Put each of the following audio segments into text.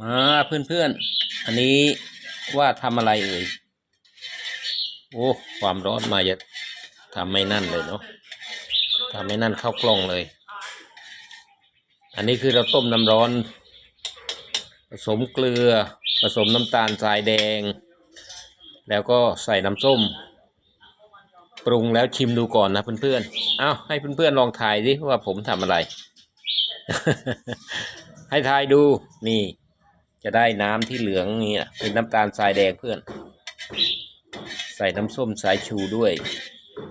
มาเพื่อนๆอ,อันนี้ว่าทำอะไรเอ่ยโอ้ความร้อนมาจะทำไม่นั่นเลยเนาะทำไม่นั่นเข้ากล้องเลย อันนี้คือเราต้มน้ำร้อน ผสมเกลือ ผสมน้ำตาลทรายแดง แล้วก็ใส่น้ำส้ม ปรุงแล้วชิมดูก่อนนะเพื่อนๆ เอ้าให้เพื่อนๆลองทายดิว่าผมทำอะไร ให้ทายดูนี่ จะได้น้ำที่เหลืองนี่นะเป็นน้ำตาลทรายแดงเพื่อน ใส่น้ำส้มสายชูด้วย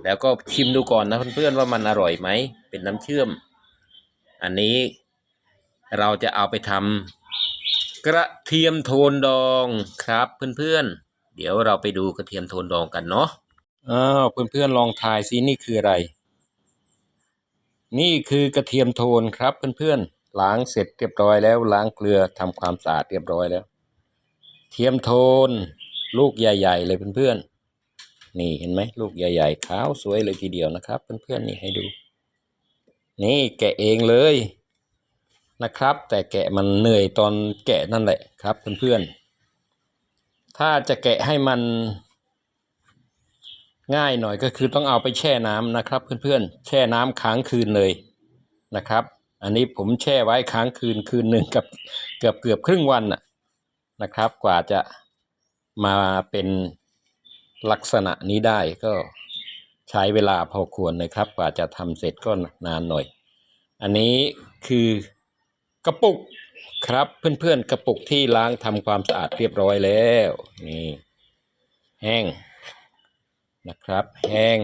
แล้วก็ชิมดูก่อนนะเพื่อนๆว่ามันอร่อยไหม เป็นน้ำเชื่อม อันนี้เราจะเอาไปทำกระเทียมโทนดองครับเพื่อนๆ เดี๋ยวเราไปดูกระเทียมโทนดองกันเนาะอ้าวเพื่อนๆลองทายซินี่คืออะไร นี่คือกระเทียมโทนครับเพื่อนๆ ล้างเสร็จเรียบร้อยแล้ว ล้างเกลือทำความสะอาดเรียบร้อยแล้ว เทียมโทนลูกใหญ่ ๆ เลยเพื่อนๆนี่เห็นไหมลูกใหญ่ ๆ ขาวสวยเลยทีเดียวนะครับ เพื่อนๆนี่ให้ดู นี่แกะเองเลยนะครับ แต่แกะมันเหนื่อยตอนแกะนั่นแหละครับ เพื่อนๆถ้าจะแกะให้มันง่ายหน่อยก็คือต้องเอาไปแช่น้ำนะครับ เพื่อนๆแช่น้ำค้างคืนเลยนะครับ อันนี้ผมแช่ไว้ค้างคืนคืนหนึ่งกับเกือบเกือบครึ่งวันนะนะครับ กว่าจะมาเป็นลักษณะนี้ได้ก็ใช้เวลาพอควรนะครับ กว่าจะทำเสร็จก็นานหน่อย อันนี้คือกระปุกครับเพื่อนๆกระปุกที่ล้างทำความสะอาดเรียบร้อยแล้วนี่แห้งนะครับ แห้ง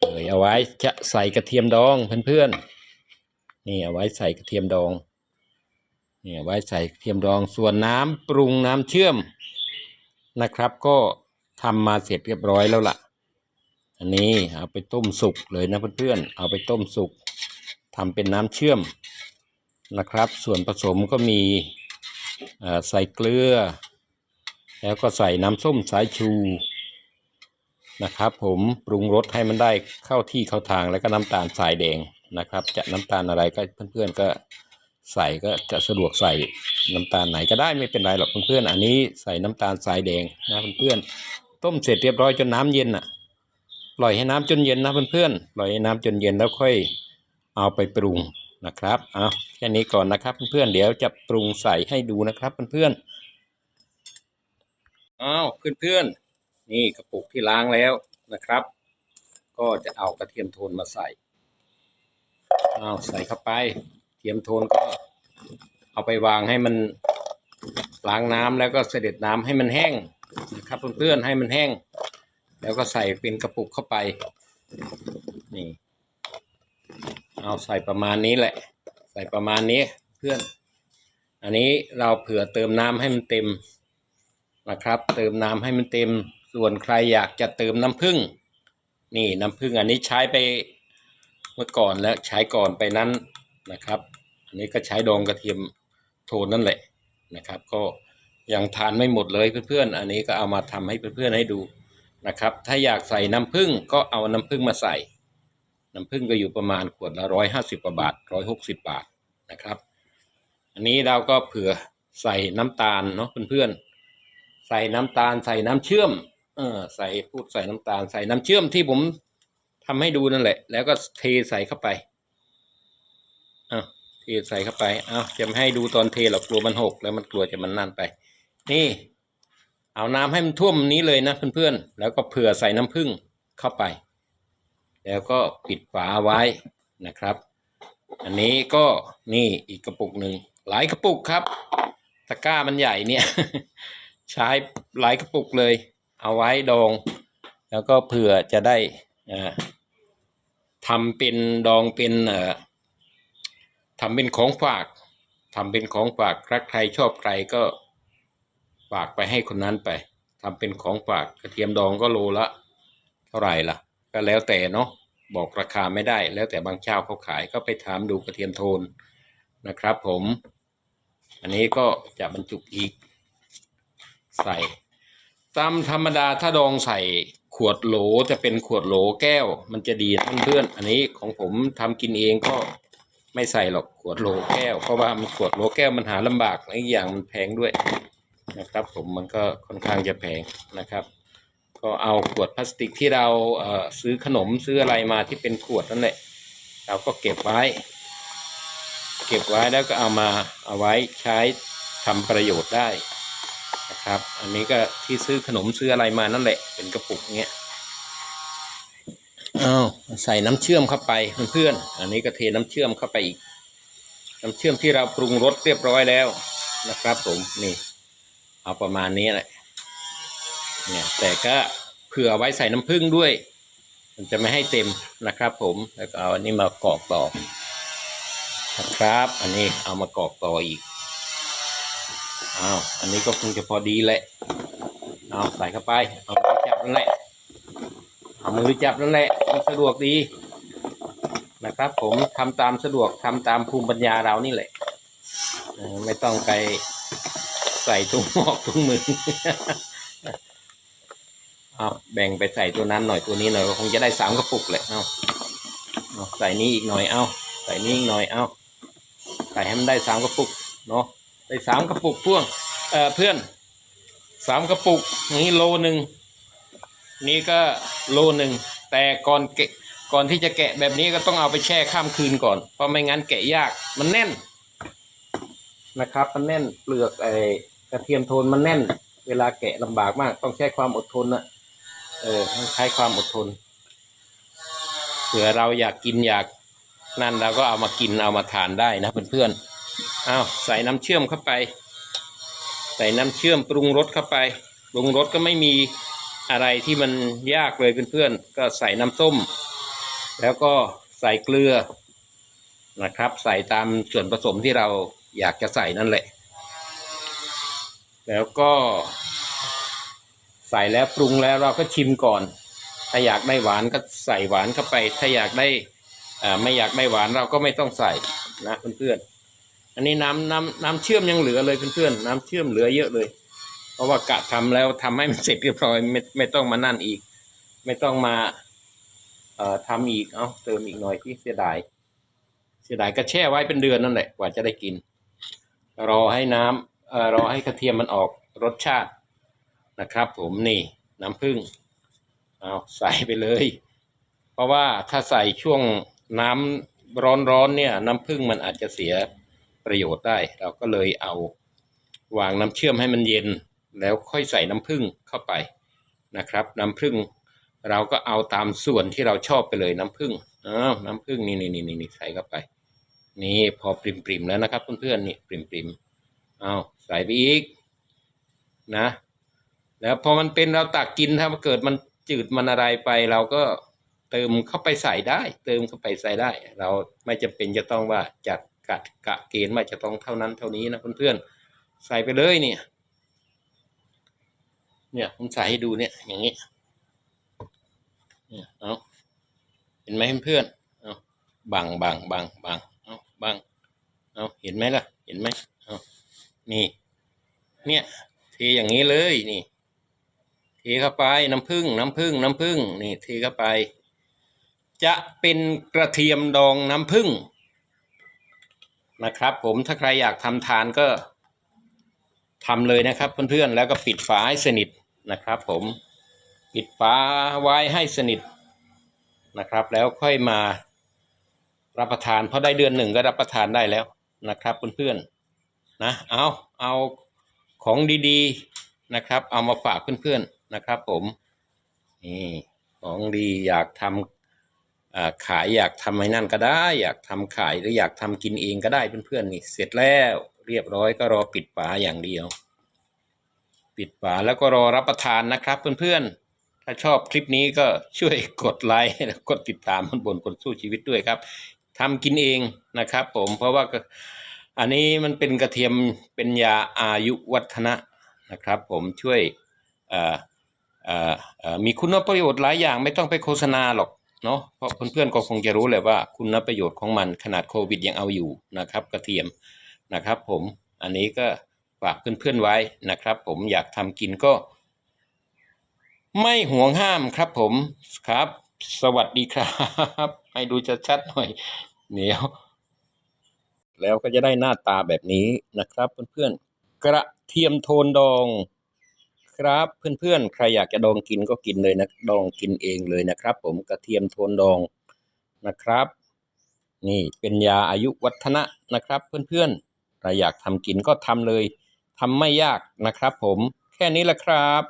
เอยเอาไว้จะใส่กระเทียมดองเพื่อนๆ นี่เอาไว้ใส่กระเทียมดองนี่เอาไว้ใส่กระเทียมดองส่วนน้ำปรุงน้ำเชื่อมนะครับ ก็ทำมาเสร็จเรียบร้อยแล้วล่ะ อันนี้เอาไปต้มสุกเลยนะเพื่อนๆเอาไปต้มสุกทำเป็นน้ำเชื่อมนะครับ ส่วนผสมก็มีใส่เกลือ แล้วก็ใส่น้ำส้มสายชูนะครับผมปรุงรสให้มันได้เข้าที่เข้าทางแล้วก็น้ำตาลทรายแดง นะครับ จะน้ำตาลอะไรก็เพื่อนๆก็ใส่ก็จะสะดวกใส่น้ำตาลไหนก็ได้ไม่เป็นไรหรอกเพื่อนๆอันนี้ใส่น้ำตาลทรายแดงนะเพื่อนๆต้มเสร็จเรียบร้อยจนน้ำเย็นอะปล่อยให้น้ำจนเย็นนะเพื่อนๆปล่อยให้น้ำจนเย็นแล้วค่อยเอาไปปรุงนะครับเอาแค่นี้ก่อนนะครับเพื่อนๆเดี๋ยวจะปรุงใส่ให้ดูนะครับเพื่อนๆอ้าวเพื่อนๆนี่กระปุกที่ล้างแล้วนะครับ ก็จะเอากระเทียมโทนมาใส่ อาใส่เข้าไป เทียมโทนก็เอาไปวางให้มันล้างน้ำแล้วก็เสด็จน้ำให้มันแห้งนะครับเพื่อนๆให้มันแห้ง แล้วก็ใส่เป็นกระปุกเข้าไปนี่เอาใส่ประมาณนี้แหละ ใส่ประมาณนี้เพื่อน อันนี้เราเผื่อเติมน้ำให้มันเต็มนะครับ เติมน้ำให้มันเต็ม ส่วนใครอยากจะเติมน้ำผึ้งนี่น้ำผึ้งอันนี้ใช้ไป เมื่อก่อนแล้วใช้ก่อนไปนั้นนะครับ อันนี้ก็ใช้ดองกระเทียมโทนนั่นแหละนะครับ ก็ยังทานไม่หมดเลยเพื่อนๆ อันนี้ก็เอามาทำให้เพื่อนๆให้ดูนะครับ ถ้าอยากใส่น้ำผึ้งก็เอาน้ำผึ้งมาใส่ น้ำผึ้งก็อยู่ประมาณขวดละร้อยห้าสิบกว่าบาทร้อยหกสิบบาทนะครับ อันนี้เราก็เผื่อใส่น้ำตาลเนาะเพื่อนๆ ใส่น้ำตาลใส่น้ำเชื่อมเออใส่พูดใส่น้ำตาลใส่น้ำเชื่อมที่ผม ทำให้ดูนั่นแหละ แล้วก็เทใส่เข้าไปอะเทใส่เข้าไปอ้าวจะไม่ให้ดูตอนเทหรอกกลัวมันหก แล้วมันกลัวจะมันนั่นไป นี่ เอาน้ำให้มันท่วมนี้เลยนะเพื่อนๆ แล้วก็เผื่อใส่น้ำผึ้งเข้าไป แล้วก็ปิดฝาไว้นะครับ อันนี้ก็นี่อีกกระปุกหนึ่งหลายกระปุกครับ ตะกร้ามันใหญ่เนี่ย ใช้หลายกระปุกเลย เอาไว้ดอง แล้วก็เผื่อจะได้อ่า ทำเป็นดองเป็นเอ่อทำเป็นของฝากทำเป็นของฝากรักใครชอบใครก็ฝากไปให้คนนั้นไปทำเป็นของฝากกระเทียมดองก็โลละ เท่าไหร่ล่ะ ก็แล้วแต่เนาะบอกราคาไม่ได้ แล้วแต่บางเจ้าเขาขายก็ไปถามดูกระเทียมโทนนะครับผม อันนี้ก็จะบรรจุอีก ใส่ตามธรรมดาถ้าดองใส่ ขวดโหลจะเป็นขวดโหลแก้ว มันจะดีนเพื่อน อันนี้ของผมทำกินเองก็ไม่ใส่หรอกขวดโหลแก้ว เพราะว่ามันขวดโหลแก้วมันหาลำบากและอีกอย่างมันแพงด้วยนะครับ ผมมันก็ค่อนข้างจะแพงนะครับ ก็เอาขวดพลาสติกที่เราเอ่อซื้อขนมซื้ออะไรมาที่เป็นขวดนั่นแหละเราก็เก็บไว้ เก็บไว้แล้วก็เอามาเอาไว้ใช้ทำประโยชน์ได้ นะครับ อันนี้ก็ที่ซื้อขนมซื้ออะไรมานั่นแหละ เป็นกระปุกเงี้ยอ้าวใส่น้ำเชื่อมเข้าไปเพื่อนๆอันนี้ก็เทน้ำเชื่อมเข้าไปอีก น้ำเชื่อมที่เราปรุงรสเรียบร้อยแล้วนะครับ ผมนี่ เอาประมาณนี้แหละเนี่ยแต่ก็เผื่อไว้ใส่น้ำผึ้งด้วย มันจะไม่ให้เต็มนะครับ ผมแล้วก็เอาอันนี้มากรอกต่อนะครับ อันนี้เอามากรอกต่ออีก อ้าวอันนี้ก็คงจะพอดีแหละเอาใส่เข้าไปเอามือจับนั่นแหละเอามือจับนั่นแหละมันสะดวกดีนะครับ ผมทำตามสะดวกทำตามภูมิปัญญาเรานี่แหละไม่ต้องไปใส่ถุงหมอกถุงมือเอาแบ่งไปใส่ตัวนั้นหน่อยตัวนี้หน่อยก็คงจะได้สามกระปุกแหละเอาเอาใส่นี้อีกหน่อยเอาใส่นี้อีกหน่อยเอาใส่ให้มันได้สามกระปุกเนาะ ได้สามกระปุกพ่วงเออเพื่อนสามกระปุกนี้โลหนึ่งนี่ก็โลหนึ่งแต่ก่อนเกะก่อนที่จะแกะแบบนี้ก็ต้องเอาไปแช่ข้ามคืนก่อน เพราะไม่งั้นแกะยากมันแน่นนะครับ มันแน่นเปลือกไอ้กระเทียมโทนมันแน่น เวลาแกะลำบากมาก ต้องใช้ความอดทนนะเออต้องใช้ความอดทนเผื่อเราอยากกินอยากนั่นเราก็เอามากินเอามาทานได้นะเพื่อนๆ อ้าวใส่น้ำเชื่อมเข้าไป ใส่น้ำเชื่อมปรุงรสเข้าไป ปรุงรสก็ไม่มีอะไรที่มันยากเลยเพื่อนๆ ก็ใส่น้ำส้ม แล้วก็ใส่เกลือนะครับ ใส่ตามส่วนผสมที่เราอยากจะใส่นั่นแหละ แล้วก็ใส่แล้วปรุงแล้วเราก็ชิมก่อน ถ้าอยากได้หวานก็ใส่หวานเข้าไป ถ้าอยากได้ไม่อยากได้หวานเราก็ไม่ต้องใส่นะเพื่อนๆ อันนี้น้ำน้ำน้ำเชื่อมยังเหลือเลยเพื่อนๆน้ำเชื่อมเหลือเยอะเลย เพราะว่ากะทำแล้วทำให้มันเสร็จเรียบร้อยไม่ไม่ต้องมานั่นอีก ไม่ต้องมา เอ่อทำอีกเอาเติมอีกหน่อยที่เสียดาย เสียดายก็แช่ไว้เป็นเดือนนั่นแหละกว่าจะได้กิน รอให้น้ำเอ่อรอให้กระเทียมมันออกรสชาตินะครับ ผมนี่น้ำผึ้งเอาใส่ไปเลย เพราะว่าถ้าใส่ช่วงน้ำร้อนๆเนี่ย น้ำผึ้งมันอาจจะเสีย ประโยชน์ได้ เราก็เลยเอาวางน้ำเชื่อมให้มันเย็น แล้วค่อยใส่น้ำผึ้งเข้าไปนะครับ น้ำผึ้งเราก็เอาตามส่วนที่เราชอบไปเลยน้ำผึ้งอ้าวน้ำผึ้งนี่นี่นี่นี่ใส่เข้าไป นี่พอปริมๆแล้วนะครับเพื่อนๆนี่ปริมๆเอาใส่ไปอีกนะ แล้วพอมันเป็นเราตักกินถ้าเกิดมันจืดมันอะไรไป เราก็เติมเข้าไปใส่ได้ เติมเข้าไปใส่ได้ เราไม่จำเป็นจะต้องว่าจัด กัดกะเกณฑ์ว่าจะต้องเท่านั้นเท่านี้นะเพื่อนๆใส่ไปเลยเนี่ย เนี่ยผมใส่ให้ดูเนี่ยอย่างนี้เนี่ยเอาเห็นไหมเพื่อนๆเอาบังบังบังบังเอาบังเอาเห็นไหมล่ะ เห็นไหมเอานี่ เนี่ยเทอย่างนี้เลยนี่เทเข้าไปน้ำผึ้งน้ำผึ้งน้ำผึ้งนี่เทเข้าไป จะเป็นกระเทียมดองน้ำผึ้ง นะครับ ผมถ้าใครอยากทำทานก็ทำเลยนะครับเพื่อนๆแล้วก็ปิดฝาให้สนิทนะครับ ผมปิดฝาไว้ให้สนิทนะครับ แล้วค่อยมารับประทานเพราะได้เดือนหนึ่งก็รับประทานได้แล้วนะครับเพื่อนๆนะเอาเอาของดีๆนะครับ เอามาฝากเพื่อนๆนะครับ ผมนี่ของดีอยากทำ ขายอยากทำให้นั่นก็ได้ อยากทำขายหรืออยากทำกินเองก็ได้เพื่อนๆนี่เสร็จแล้วเรียบร้อยก็รอปิดฝาอย่างเดียว ปิดฝาแล้วก็รอรับประทานนะครับเพื่อนๆ ถ้าชอบคลิปนี้ก็ช่วยกดไลค์กดติดตามบนบนคนสู้ชีวิตด้วยครับทำกินเองนะครับ ผมเพราะว่าอันนี้มันเป็นกระเทียมเป็นยาอายุวัฒนะนะครับ ผมช่วยมีคุณประโยชน์หลายอย่างไม่ต้องไปโฆษณาหรอก เนาะเพราะเพื่อนๆก็คงจะรู้แหละว่าคุณประโยชน์ของมันขนาดโควิดยังเอาอยู่นะครับ กระเทียมนะครับผมอันนี้ก็ฝากเพื่อนๆไว้นะครับ ผมอยากทำกินก็ ไม่ห่วงห้ามครับผมครับ สวัสดีครับให้ดูชัดๆหน่อยเดี๋ยวแล้วก็จะได้หน้าตาแบบนี้นะครับเพื่อนๆกระเทียมโทนดอง ครับ เพื่อนๆ ใครอยากจะดองกินก็กินเลยนะดองกินเองเลยนะครับ ผมกระเทียมโทนดองนะครับ นี่เป็นยาอายุวัฒนะนะครับ เพื่อนๆใครอยากทำกินก็ทำเลยทำไม่ยากนะครับ ผมแค่นี้แหละครับ